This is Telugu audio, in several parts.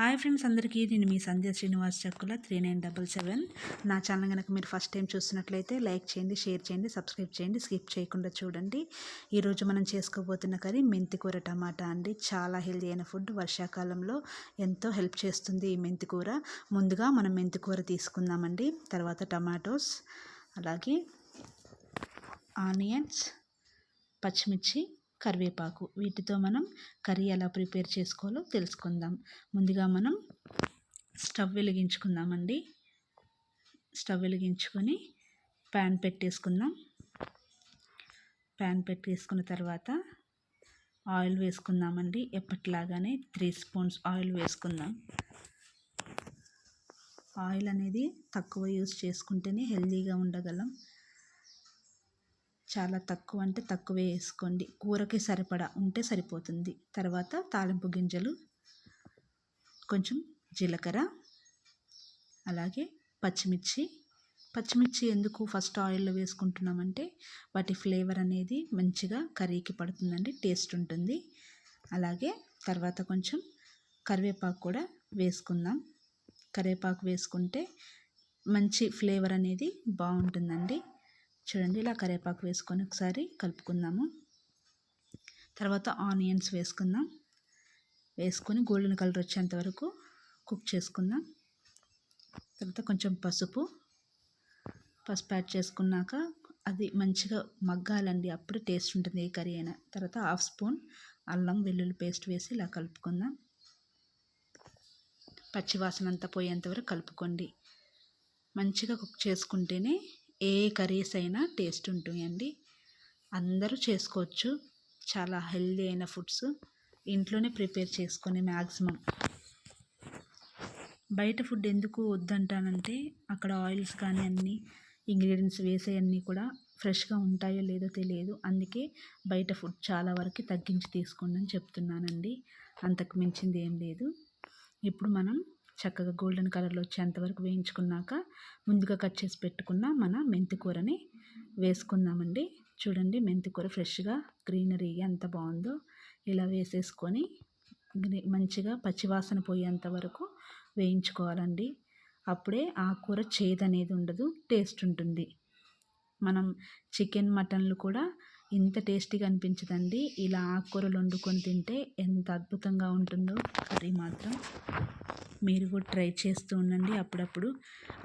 హాయ్ ఫ్రెండ్స్ అందరికీ నేను మీ సంధ్య శ్రీనివాస్ చక్కుల త్రీ నైన్ డబల్ సెవెన్. నా ఛానల్ కనుక మీరు ఫస్ట్ టైం చూస్తున్నట్లయితే లైక్ చేయండి షేర్ చేయండి సబ్స్క్రైబ్ చేయండి స్కిప్ చేయకుండా చూడండి. ఈరోజు మనం చేసుకోబోతున్న కర్రీ మెంతికూర టమాటా అండి. చాలా హెల్దీ అయిన ఫుడ్. వర్షాకాలంలో ఎంతో హెల్ప్ చేస్తుంది ఈ మెంతికూర ముందుగా మనం మెంతికూర తీసుకుందామండి. తర్వాత టమాటోస్ అలాగే ఆనియన్స్ పచ్చిమిర్చి కరివేపాకు. వీటితో మనం కర్రీ ఎలా ప్రిపేర్ చేసుకోవాలో తెలుసుకుందాం. ముందుగా మనం స్టవ్ వెలిగించుకుందామండి. స్టవ్ వెలిగించుకొని ప్యాన్ పెట్టేసుకుందాం. ప్యాన్ పెట్టేసుకున్న తర్వాత ఆయిల్ వేసుకుందామండి. ఎప్పటిలాగానే త్రీ స్పూన్స్ ఆయిల్ వేసుకుందాం. ఆయిల్ అనేది తక్కువ యూస్ చేసుకుంటేనే హెల్తీగా ఉండగలం. చాలా తక్కువ అంటే తక్కువే వేసుకోండి. కూరకి సరిపడా ఉంటే సరిపోతుంది. తర్వాత తాలింపు గింజలు కొంచెం జీలకర్ర అలాగే పచ్చిమిర్చి. పచ్చిమిర్చి ఎందుకు ఫస్ట్ ఆయిల్లో వేసుకుంటున్నామంటే వాటి ఫ్లేవర్ అనేది మంచిగా కర్రీకి పడుతుందండి టేస్ట్ ఉంటుంది. అలాగే తర్వాత కొంచెం కరివేపాకు కూడా వేసుకుందాం. కరివేపాకు వేసుకుంటే మంచి ఫ్లేవర్ అనేది బాగుంటుందండి. చూడండి ఇలా కరివేపాకు వేసుకొని ఒకసారి కలుపుకుందాము. తర్వాత ఆనియన్స్ వేసుకుందాం. వేసుకొని గోల్డెన్ కలర్ వచ్చేంత వరకు కుక్ చేసుకుందాం. తర్వాత కొంచెం పసుపు పసుపు యాడ్ చేసుకున్నాక అది మంచిగా మగ్గాలండి అప్పుడు టేస్ట్ ఉంటుంది ఏ కర్రీ అయినా. తర్వాత హాఫ్ స్పూన్ అల్లం వెల్లుల్లి పేస్ట్ వేసి ఇలా కలుపుకుందాం. పచ్చివాసన అంతా పోయేంత వరకు కలుపుకోండి. మంచిగా కుక్ చేసుకుంటేనే ఏ కర్రీస్ అయినా టేస్ట్ ఉంటాయండి అందరూ చేసుకోవచ్చు. చాలా హెల్దీ అయిన ఫుడ్స్ ఇంట్లోనే ప్రిపేర్ చేసుకొని మ్యాక్సిమం బయట ఫుడ్ ఎందుకు వద్దంటానంటే అక్కడ ఆయిల్స్ కానీ అన్నీ ఇంగ్రీడియంట్స్ వేసేవన్నీ కూడా ఫ్రెష్గా ఉంటాయో లేదో తెలియదు. అందుకే బయట ఫుడ్ చాలా వరకు తగ్గించి తీసుకోండి అని చెప్తున్నానండి. అంతకు మించింది ఏం లేదు. ఇప్పుడు మనం చక్కగా గోల్డెన్ కలర్లో వచ్చేంతవరకు వేయించుకున్నాక ముందుగా కట్ చేసి పెట్టుకున్న మన మెంతి కూరని వేసుకుందామండి. చూడండి మెంతి కూర ఫ్రెష్గా గ్రీనరీ ఎంత బాగుందో. ఇలా వేసేసుకొని మంచిగా పచ్చివాసన పోయేంత వరకు వేయించుకోవాలండి. అప్పుడే ఆ కూర చేదు అనేది ఉండదు టేస్ట్ ఉంటుంది. మనం చికెన్ మటన్లు కూడా ఇంత టేస్టీగా అనిపించదండి. ఇలా ఆకుకూరలు వండుకొని తింటే ఎంత అద్భుతంగా ఉంటుందో కర్రీ మాత్రం మీరు కూడా ట్రై చేస్తూ ఉండండి అప్పుడప్పుడు.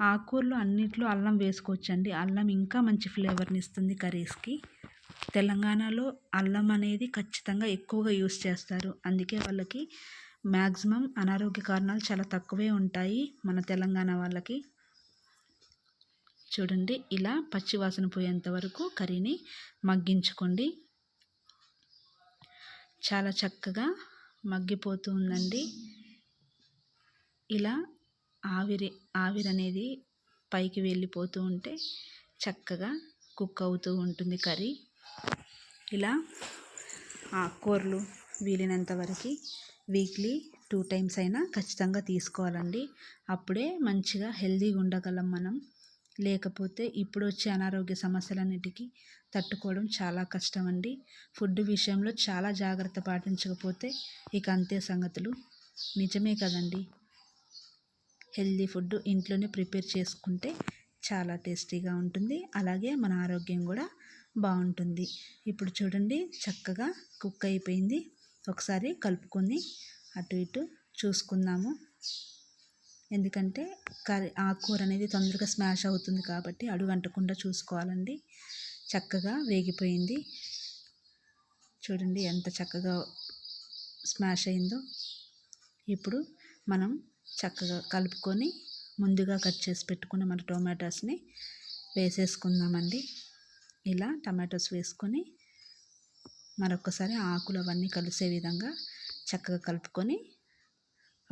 ఆకుకూరలు అన్నిట్లో అల్లం వేసుకోవచ్చండి. అల్లం ఇంకా మంచి ఫ్లేవర్ని ఇస్తుంది కర్రీస్కి. తెలంగాణలో అల్లం అనేది ఖచ్చితంగా ఎక్కువగా యూస్ చేస్తారు. అందుకే వాళ్ళకి మ్యాక్సిమం అనారోగ్య కారణాలు చాలా తక్కువే ఉంటాయి మన తెలంగాణ వాళ్ళకి. చూడండి ఇలా పచ్చివాసన పోయేంత వరకు కర్రీని మగ్గించుకోండి. చాలా చక్కగా మగ్గిపోతూ ఉందండి. ఇలా ఆవిరి ఆవిరి అనేది పైకి వెళ్ళిపోతూ ఉంటే చక్కగా కుక్ అవుతూ ఉంటుంది కర్రీ. ఇలా కూరలు వీలైనంత వరకు వీక్లీ టూ టైమ్స్ అయినా ఖచ్చితంగా తీసుకోవాలండి. అప్పుడే మంచిగా హెల్తీగా ఉండగలం మనం. లేకపోతే ఇప్పుడు వచ్చే అనారోగ్య సమస్యలన్నిటికీ తట్టుకోవడం చాలా కష్టం అండి ఫుడ్ విషయంలో చాలా జాగ్రత్త పాటించకపోతే ఇక అంతే సంగతులు. నిజమే కదండి. హెల్దీ ఫుడ్ ఇంట్లోనే ప్రిపేర్ చేసుకుంటే చాలా టేస్టీగా ఉంటుంది. అలాగే మన ఆరోగ్యం కూడా బాగుంటుంది. ఇప్పుడు చూడండి చక్కగా కుక్ అయిపోయింది. ఒకసారి కలుపుకొని అటు ఇటు చూసుకుందాము. ఎందుకంటే కర్రీ ఆకుకూర అనేది తొందరగా స్మాష్ అవుతుంది కాబట్టి అడుగంటకుండా చూసుకోవాలండి. చక్కగా వేగిపోయింది. చూడండి ఎంత చక్కగా స్మాష్ అయిందో. ఇప్పుడు మనం చక్కగా కలుపుకొని ముందుగా కట్ చేసి పెట్టుకున్న మన టొమాటోస్ని వేసేసుకుందామండి. ఇలా టమాటోస్ వేసుకొని మరొకసారి ఆకులు అవన్నీ కలిసే విధంగా చక్కగా కలుపుకొని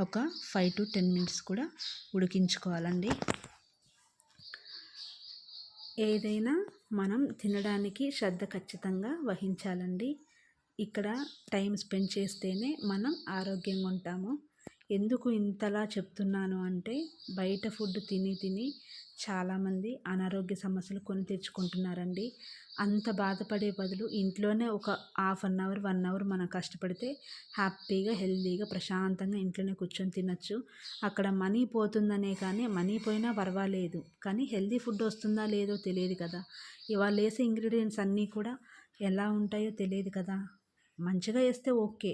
ఒక ఫైవ్ టు టెన్ మినిట్స్ కూడా ఉడికించుకోవాలండి. ఏదైనా మనం తినడానికి శ్రద్ధ ఖచ్చితంగా వహించాలండి. ఇక్కడ టైం స్పెండ్ చేస్తేనే మనం ఆరోగ్యంగా ఉంటాము. ఎందుకు ఇంతలా చెప్తున్నాను అంటే బయట ఫుడ్ తిని తిని చాలామంది అనారోగ్య సమస్యలు కొని తెచ్చుకుంటున్నారండి. అంత బాధపడే బదులు ఇంట్లోనే ఒక half an hour one hour మనం కష్టపడితే హ్యాపీగా హెల్తీగా ప్రశాంతంగా ఇంట్లోనే కూర్చొని తినచ్చు. అక్కడ మనీ పోతుందనే కానీ మనీ పోయినా పర్వాలేదు. కానీ హెల్తీ ఫుడ్ వస్తుందా లేదో తెలియదు కదా. ఇవాళ వేసే ఇంగ్రీడియంట్స్ అన్నీ కూడా ఎలా ఉంటాయో తెలియదు కదా. మంచిగా వేస్తే ఓకే.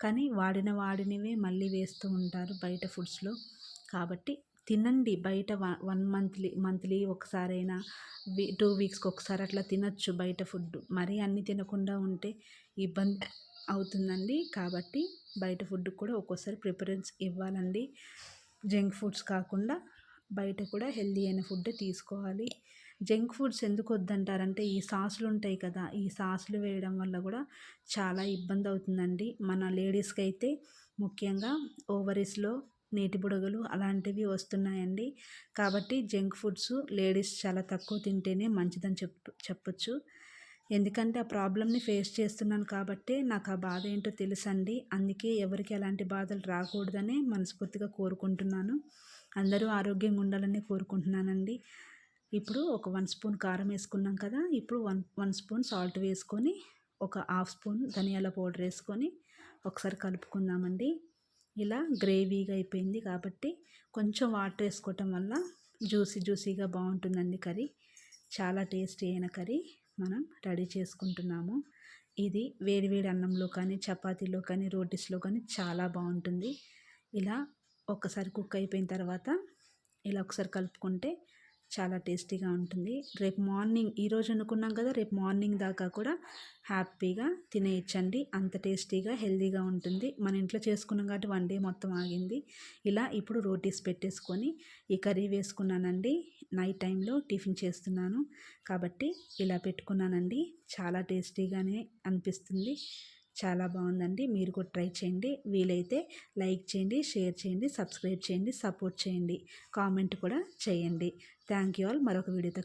కానీ వాడిన వాడినవే మళ్ళీ వేస్తూ ఉంటారు బయట ఫుడ్స్లో. కాబట్టి తినండి బయట వన్ మంత్లీ మంత్లీ ఒకసారైనా వీ టూ వీక్స్కి ఒకసారి అట్లా తినచ్చు బయట ఫుడ్. మరీ అన్ని తినకుండా ఉంటే ఇబ్బంది అవుతుందండి. కాబట్టి బయట ఫుడ్ కూడా ఒక్కోసారి ప్రిఫరెన్స్ ఇవ్వాలండి. జంక్ ఫుడ్స్ కాకుండా బయట కూడా హెల్దీ అయిన ఫుడ్ తీసుకోవాలి. జంక్ ఫుడ్స్ ఎందుకు వద్దంటారంటే ఈ సాసులు ఉంటాయి కదా ఈ సాసులు వేయడం వల్ల కూడా చాలా ఇబ్బంది అవుతుందండి. మన లేడీస్కి అయితే ముఖ్యంగా ఓవరీస్లో నీటి బుడగలు అలాంటివి వస్తున్నాయండి. కాబట్టి జంక్ ఫుడ్స్ లేడీస్ చాలా తక్కువ తింటేనే మంచిదని చెప్పు చెప్పొచ్చు. ఎందుకంటే ఆ ప్రాబ్లమ్ని ఫేస్ చేస్తున్నాను కాబట్టి నాకు ఆ బాధ ఏంటో తెలుసండి. అందుకే ఎవరికి ఎలాంటి బాధలు రాకూడదని మనస్ఫూర్తిగా కోరుకుంటున్నాను. అందరూ ఆరోగ్యంగా ఉండాలని కోరుకుంటున్నానండి. ఇప్పుడు ఒక వన్ స్పూన్ కారం వేసుకున్నాం కదా ఇప్పుడు వన్ వన్ స్పూన్ సాల్ట్ వేసుకొని ఒక హాఫ్ స్పూన్ ధనియాల పౌడర్ వేసుకొని ఒకసారి కలుపుకుందామండి. ఇలా గ్రేవీగా అయిపోయింది కాబట్టి కొంచెం వాటర్ వేసుకోవటం వల్ల జ్యూసీ జ్యూసీగా బాగుంటుందండి కర్రీ. చాలా టేస్టీ అయిన కర్రీ మనం రెడీ చేసుకుంటున్నాము. ఇది వేడివేడి వేడి అన్నంలో కానీ చపాతీలో కానీ రోటీస్లో కానీ చాలా బాగుంటుంది. ఇలా ఒకసారి కుక్ అయిపోయిన తర్వాత ఇలా ఒకసారి కలుపుకుంటే చాలా టేస్టీగా ఉంటుంది. రేపు మార్నింగ్ ఈరోజు అనుకున్నాం కదా రేపు మార్నింగ్ దాకా కూడా హ్యాపీగా తినేయచ్చండి. అంత టేస్టీగా హెల్తీగా ఉంటుంది. మన ఇంట్లో చేసుకున్నాం కాబట్టి వన్ డే మొత్తం ఆగింది. ఇలా ఇప్పుడు రోటీస్ పెట్టేసుకొని ఈ కర్రీ వేసుకున్నానండి. నైట్ టైంలో టిఫిన్ చేస్తున్నాను కాబట్టి ఇలా పెట్టుకున్నానండి. చాలా టేస్టీగానే అనిపిస్తుంది. చాలా బాగుందండి. మీరు కూడా ట్రై చేయండి. వీలైతే లైక్ చేయండి షేర్ చేయండి సబ్స్క్రైబ్ చేయండి సపోర్ట్ చేయండి. కామెంట్ కూడా చేయండి. Thank you all. మరొక వీడియోతో